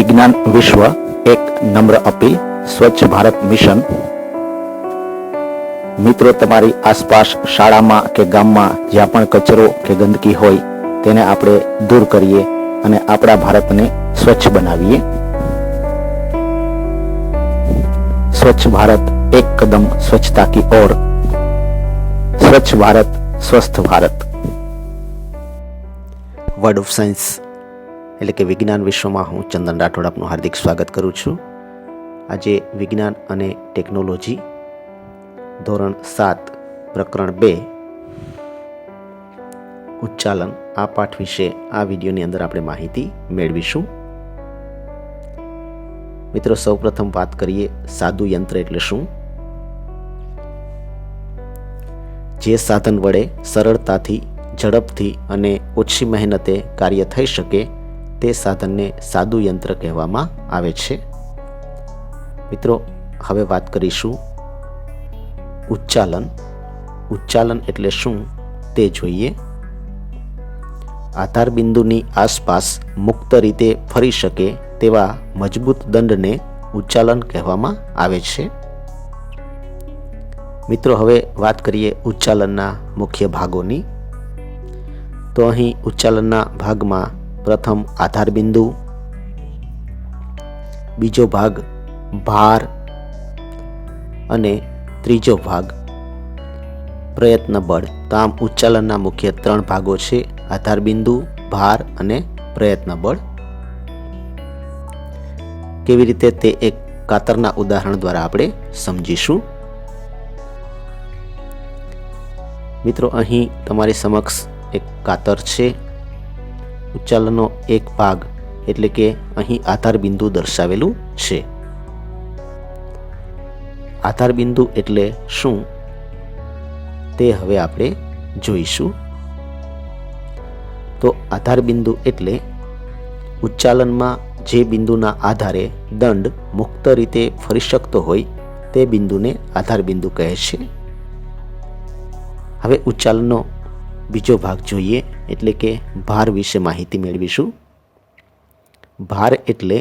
વિજ્ઞાન વિશ્વ એક નમ્ર અપીલ, સ્વચ્છ ભારત મિશન. મિત્રો, તમારી આસપાસ શાળામાં કે ગામમાં જ્યાં પણ કચરો કે ગંદકી હોય, તેને આપણે દૂર કરીએ અને આપણા ભારતને સ્વચ્છ બનાવીએ. સ્વચ્છ ભારત એક કદમ સ્વચ્છતા કી ઓર. સ્વચ્છ ભારત, સ્વસ્થ ભારત. વર્ડ ઓફ સાયન્સ એટલે કે વિજ્ઞાન વિશ્વમાં હું ચંદન રાઠોડ આપનું હાર્દિક સ્વાગત કરું છું. આજે વિજ્ઞાન અને ટેકનોલોજી ધોરણ સાત, પ્રકરણ બે, ઉચ્ચાલન, આ પાઠ વિશે આ વિડીયોની અંદર આપણે માહિતી મેળવીશું. મિત્રો, સૌપ્રથમ વાત કરીએ સાદું યંત્ર એટલે શું? જે સાધન વડે સરળતાથી, ઝડપથી અને ઓછી મહેનતે કાર્ય થઈ શકે તે સાધનને સાદું યંત્ર કહેવામાં આવે છે. મિત્રો, હવે વાત કરીશું ઉચ્ચાલન. ઉચ્ચાલન એટલે શું તે જોઈએ. આધાર બિંદુની આસપાસ મુક્ત રીતે ફરી શકે તેવા મજબૂત દંડને ઉચ્ચાલન કહેવામાં આવે છે. મિત્રો, હવે વાત કરીએ ઉચ્ચાલનના મુખ્ય ભાગોની. તો અહીં ઉચ્ચાલનના ભાગમાં પ્રથમ આધાર બિંદુ બીજો ભાગ ભાર અને ત્રીજો ભાગ પ્રયત્ન બળ. તો આમ ઉચ્ચાલનના મુખ્ય ત્રણ ભાગો છે આધાર બિંદુ ભાર અને પ્રયત્ન બળ. કેવી રીતે તે એક કાતરના ઉદાહરણ દ્વારા આપણે સમજીશું? મિત્રો, અહીં તમારી સમક્ષ એક કાતર છે. ઉચ્ચાલનનો એક ભાગ, એટલે કે અહીં આધાર બિંદુ દર્શાવેલું છે. આધાર બિંદુ એટલે શું? તે હવે આપણે જોઈશું. તો આધાર બિંદુ એટલે ઉચ્ચાલનમાં જે બિંદુના આધારે દંડ મુક્ત રીતે ફરી શકતો હોય, તે બિંદુને આધાર બિંદુ કહે છે. હવે ઉચ્ચાલનનો બીજો ભાગ જોઈએ, એટલે કે ભાર વિશે માહિતી મેળવીશું. ભાર એટલે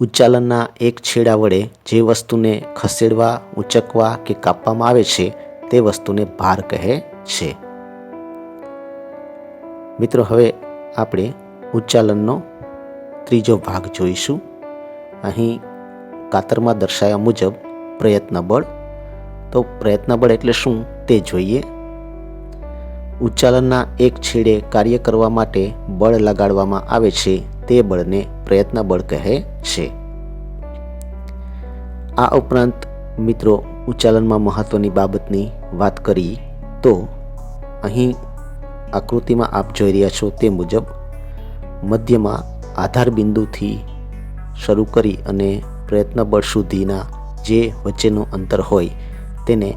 ઉચ્ચાલનના એક છેડા વડે જે વસ્તુને ખસેડવા, ઉંચકવા કે કાપવામાં આવે છે, તે વસ્તુને ભાર કહે છે. મિત્રો, હવે આપણે ઉચ્ચાલનનો ત્રીજો ભાગ જોઈશું. અહીં કાતરમાં દર્શાવ્યા મુજબ પ્રયત્ન બળ તો પ્રયત્ન બળ એટલે શું તે જોઈએ. ઉચ્ચાલનના એક છેડે કાર્ય કરવા માટે બળ લગાડવામાં આવે છે, તે બળને પ્રયત્ન બળ કહે છે. આ ઉપરાંત, મિત્રો, ઉચ્ચાલનમાં મહત્વની બાબતની વાત કરી તો, અહીં આકૃતિમાં આપ જોઈ રહ્યા છો તે મુજબ, મધ્યમાં આધાર બિંદુથી શરૂ કરી અને પ્રયત્ન બળ સુધીના જે વચ્ચેનું અંતર હોય, તેને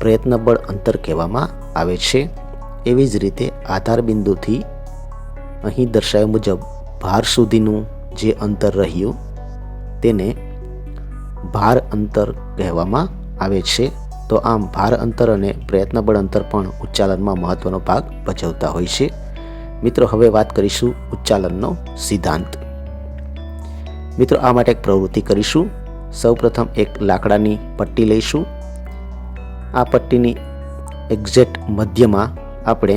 પ્રયત્ન બળ અંતર કહેવામાં આવે છે. એવી જ રીતે આધાર બિંદુથી અહીં દર્શાવ્યા મુજબ ભાર સુધીનું જે અંતર રહ્યું, તેને ભાર અંતર કહેવામાં આવે છે. તો આમ ભાર અંતર અને પ્રયત્ન બળ અંતર પણ ઉચ્ચાલનમાં મહત્વનો ભાગ ભજવતા હોય છે. મિત્રો, હવે વાત કરીશું ઉચ્ચાલનનો સિદ્ધાંત. મિત્રો, આ માટે એક પ્રવૃત્તિ કરીશું. સૌપ્રથમ એક લાકડાની પટ્ટી લઈશું. આ પટ્ટીની એક્ઝેક્ટ મધ્યમાં આપણે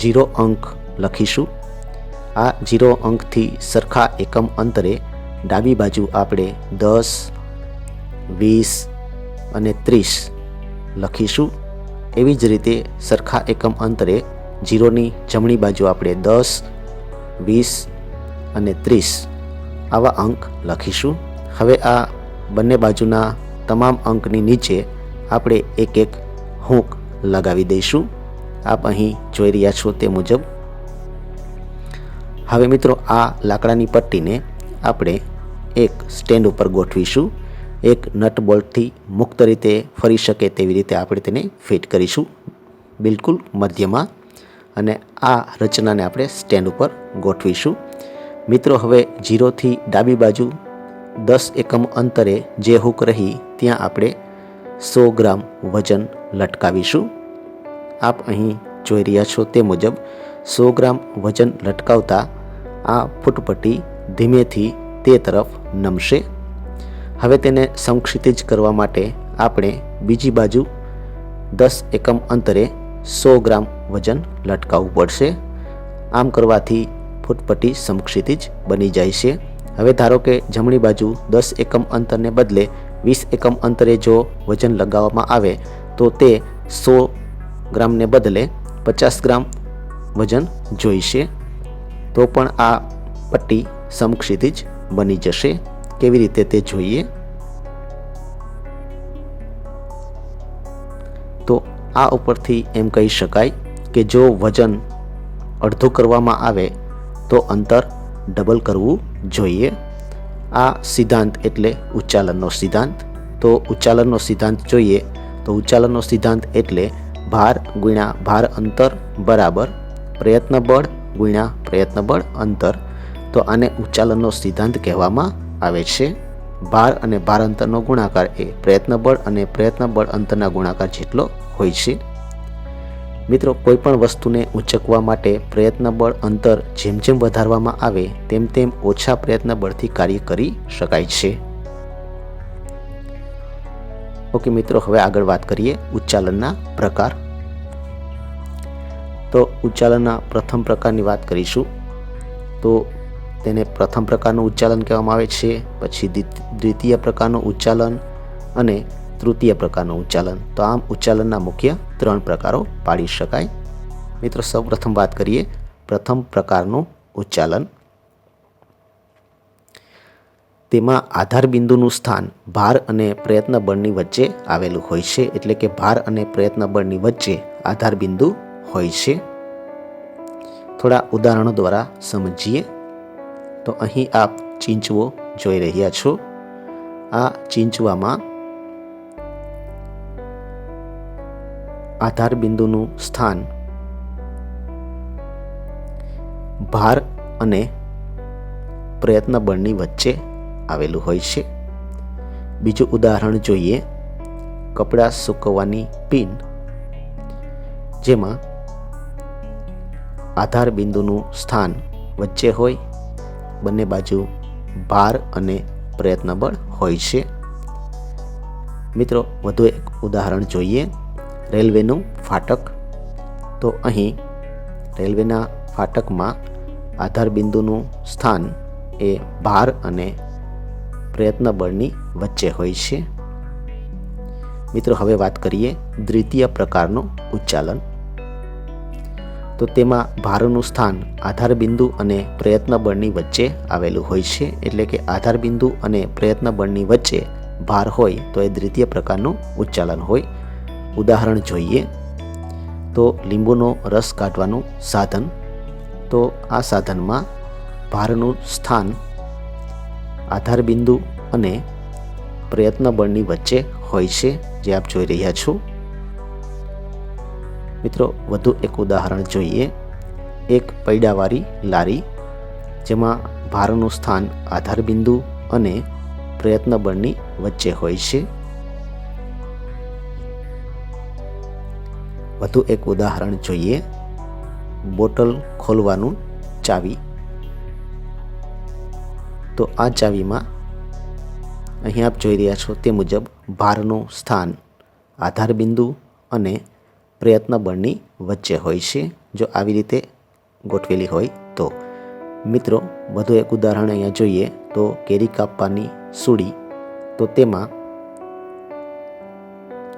જીરો અંક લખીશું. આ જીરો અંકથી સરખા એકમ અંતરે ડાબી બાજુ આપણે દસ, વીસ અને ત્રીસ લખીશું. એવી જ રીતે સરખા એકમ અંતરે જીરોની જમણી બાજુ આપણે દસ, વીસ અને ત્રીસ આવા અંક લખીશું. હવે આ બંને બાજુના તમામ અંકની નીચે આપણે એક એક હૂંક લગાવી દઈશું. આપ અહીં જોઈ રહ્યા છો તે મુજબ. હવે મિત્રો, આ લાકડાની પટ્ટીને આપણે એક સ્ટેન્ડ ઉપર ગોઠવીશું. એક નટ બોલ્ટથી મુક્ત રીતે ફરી શકે તેવી રીતે આપણે તેને ફિટ કરીશું. બિલકુલ મધ્યમાં. અને આ રચનાને આપણે સ્ટેન્ડ ઉપર ગોઠવીશું. મિત્રો, હવે જીરોથી ડાબી બાજુ દસ એકમ અંતરે જે હૂક રહી, ત્યાં આપણે સો ગ્રામ વજન લટકાવીશું. આપ અહીં જોઈ રહ્યા છો તે મુજબ સો ગ્રામ વજન લટકાવતા આ ફૂટપટ્ટી ધીમેથી તે તરફ નમશે. હવે તેને સંક્ષિતિજ કરવા માટે આપણે બીજી બાજુ દસ એકમ અંતરે સો ગ્રામ વજન લટકાવવું પડશે. આમ કરવાથી ફૂટપટ્ટી સંક્ષિતિજ બની જાય છે. હવે ધારો કે જમણી બાજુ દસ એકમ અંતરને બદલે વીસ એકમ અંતરે જો વજન લગાવવામાં આવે તો તે સો ગ્રામને બદલે પચાસ ગ્રામ વજન જોઈશે, તો પણ આ પટ્ટી સમક્ષિતિજ બની જશે. કેવી રીતે તે જોઈએ? તો આ ઉપરથી એમ કહી શકાય કે જો વજન અડધું કરવામાં આવે, તો અંતર ડબલ કરવું જોઈએ. આ સિદ્ધાંત એટલે ઉચ્ચાલનનો સિદ્ધાંત. તો ઉચ્ચાલનનો સિદ્ધાંત જોઈએ, તો ઉચ્ચાલનનો સિદ્ધાંત એટલે ભાર ગુણ્યા ભાર અંતર બરાબર પ્રયત્ન બળ ગુણ્યા પ્રયત્ન બળ અંતર. તો આને ઉચ્ચાલનનો સિદ્ધાંત કહેવામાં આવે છે. ભાર અને ભાર અંતરનો ગુણાકાર એ પ્રયત્ન બળ અને પ્રયત્ન બળ અંતરના ગુણાકાર જેટલો હોય છે. મિત્રો કોઈ પણ વસ્તુને ઉંચકવા માટે પ્રયત્ન બળ અંતર જેમ જેમ વધારવામાં આવે, તેમ તેમ ઓછા પ્રયત્ન બળથી કાર્ય કરી શકાય છે. ઓકે મિત્રો, હવે આગળ વાત કરીએ ઉચ્ચાલનના પ્રકાર. તો ઉચ્ચાલનના પ્રથમ પ્રકારની વાત કરીશું. તો તેને પ્રથમ પ્રકારનું ઉચ્ચાલન કહેવામાં આવે છે, પછી દ્વિતીય પ્રકારનું ઉચ્ચાલન અને તૃતીય પ્રકારનું ઉચ્ચાલન. તો આમ ઉચ્ચાલનના મુખ્ય ત્રણ પ્રકારો પાડી શકાય. મિત્રો, સૌપ્રથમ વાત કરીએ પ્રથમ પ્રકારનું ઉચ્ચાલન. તેમાં આધાર બિંદુનું સ્થાન ભાર અને પ્રયત્ન બળની વચ્ચે આવેલું હોય છે. એટલે કે ભાર અને પ્રયત્ન બળની વચ્ચે આધાર બિંદુ હોય છે. થોડા ઉદાહરણો દ્વારા સમજીએ. તો અહીં આપ ચીંચવો જોઈ રહ્યા છો. આ ચીંચવામાં આધાર બિંદુનું સ્થાન ભાર અને પ્રયત્ન બળની વચ્ચે આવેલું હોય છે. બીજું ઉદાહરણ જોઈએ, કપડાં સૂકવવાની પિન. જેમાં આધાર બિંદુનું સ્થાન વચ્ચે હોય, બંને બાજુ ભાર અને પ્રયત્ન બળ હોય છે. મિત્રો, વધુ એક ઉદાહરણ જોઈએ, રેલવેનું ફાટક. તો અહીં રેલવેના ફાટકમાં આધાર બિંદુનું સ્થાન એ ભાર અને પ્રયત્ન બળની વચ્ચે હોય છે. મિત્રો, હવે વાત કરીએ દ્વિતીય પ્રકારનું ઉચ્ચાલન. તો તેમાં ભારનું સ્થાન આધાર બિંદુ અને પ્રયત્ન બળની વચ્ચે આવેલું હોય છે. એટલે કે આધાર બિંદુ અને પ્રયત્ન બળની વચ્ચે ભાર હોય તો એ દ્વિતીય પ્રકારનું ઉચ્ચાલન હોય. ઉદાહરણ જોઈએ. તો લીંબુનો રસ કાઢવાનું સાધન. તો આ સાધનમાં ભારનું સ્થાન આધાર બિંદુ અને પ્રયત્ન બળની વચ્ચે હોય છે જે આપ જોઈ રહ્યા છો. મિત્રો, વધુ એક ઉદાહરણ જોઈએ. એક પૈડાવાળી લારી, જેમાં ભારનું સ્થાન આધાર બિંદુ અને પ્રયત્ન બળની વચ્ચે હોય છે. વધુ એક ઉદાહરણ જોઈએ. બોટલ ખોલવાનું ચાવી. તો આ ચાવીમાં અહીં આપ જોઈ રહ્યા છો તે મુજબ ભારનું સ્થાન આધાર બિંદુ અને પ્રયત્ન બળની વચ્ચે હોય છે. જો આવી રીતે ગોઠવેલી હોય તો. મિત્રો, વધુ એક ઉદાહરણ અહીંયા જોઈએ તો કેરી કાપવાની સૂડી. તો તેમાં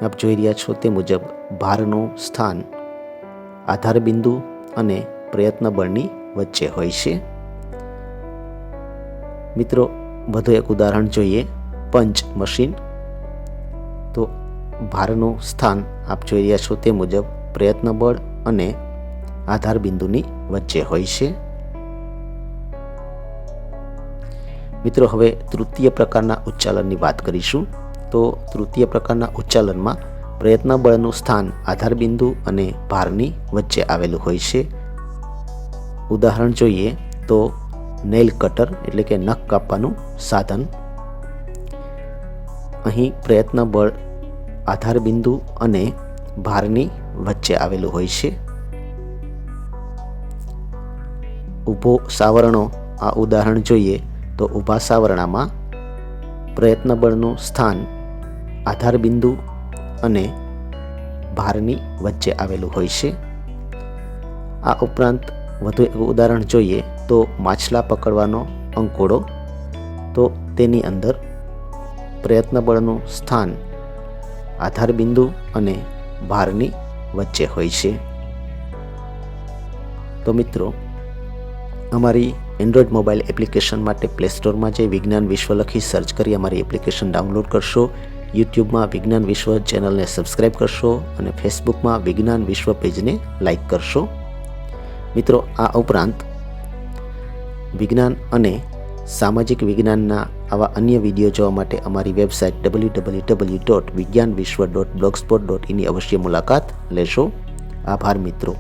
આપ જોઈ રહ્યા છો તે મુજબ ભારનું સ્થાન આધાર બિંદુ અને પ્રયત્ન બળની વચ્ચે હોય છે. મિત્રો, વધુ એક ઉદાહરણ જોઈએ, પંચ મશીન. તો ભારનું સ્થાન આપ જોઈ રહ્યા છો તે મુજબ પ્રયત્ન બળ અને આધાર બિંદુની વચ્ચે હોય છે. મિત્રો, હવે તૃતીય પ્રકારના ઉચ્ચાલનની વાત કરીશું. તો તૃતીય પ્રકારના ઉચ્ચાલનમાં પ્રયત્ન બળનું સ્થાન આધાર બિંદુ અને ભારની વચ્ચે આવેલું હોય છે. ઉદાહરણ જોઈએ તો નેલ કટર એટલે કે નખ કાપવાનું સાધન. અહીં પ્રયત્ન બળ, આધાર બિંદુ અને ભારની વચ્ચે આવેલું હોય છે. ઊભો સાવરણો, આ ઉદાહરણ જોઈએ તો ઊભા સાવરણામાં પ્રયત્ન બળનું સ્થાન, આધાર બિંદુ અને ભારની વચ્ચે આવેલું હોય છે. આ ઉપરાંત વધુ એક ઉદાહરણ જોઈએ તો માછલા પકડવાનો અંકોડો. તો તેની અંદર પ્રયત્ન બળનું સ્થાન, આધાર બિંદુ અને ભારની વચ્ચે હોય છે. તો મિત્રો, અમારી એન્ડ્રોઈડ મોબાઈલ એપ્લિકેશન માટે પ્લે સ્ટોરમાં જઈ વિજ્ઞાન વિશ્વ લખી સર્ચ કરી અમારી એપ્લિકેશન ડાઉનલોડ કરશો. યુટ્યુબમાં વિજ્ઞાન વિશ્વ ચેનલને સબસ્ક્રાઈબ કરશો અને ફેસબુકમાં વિજ્ઞાન વિશ્વ પેજને લાઇક કરશો. મિત્રો, આ ઉપરાંત વિજ્ઞાન અને સામાજિક વિજ્ઞાનના આવા અન્ય વીડિયો જોવા માટે અમારી website W W W dot Vigyan Vishwa dot blogspot dot ઇની અવશ્ય મુલાકાત લેશો. આભાર મિત્રો.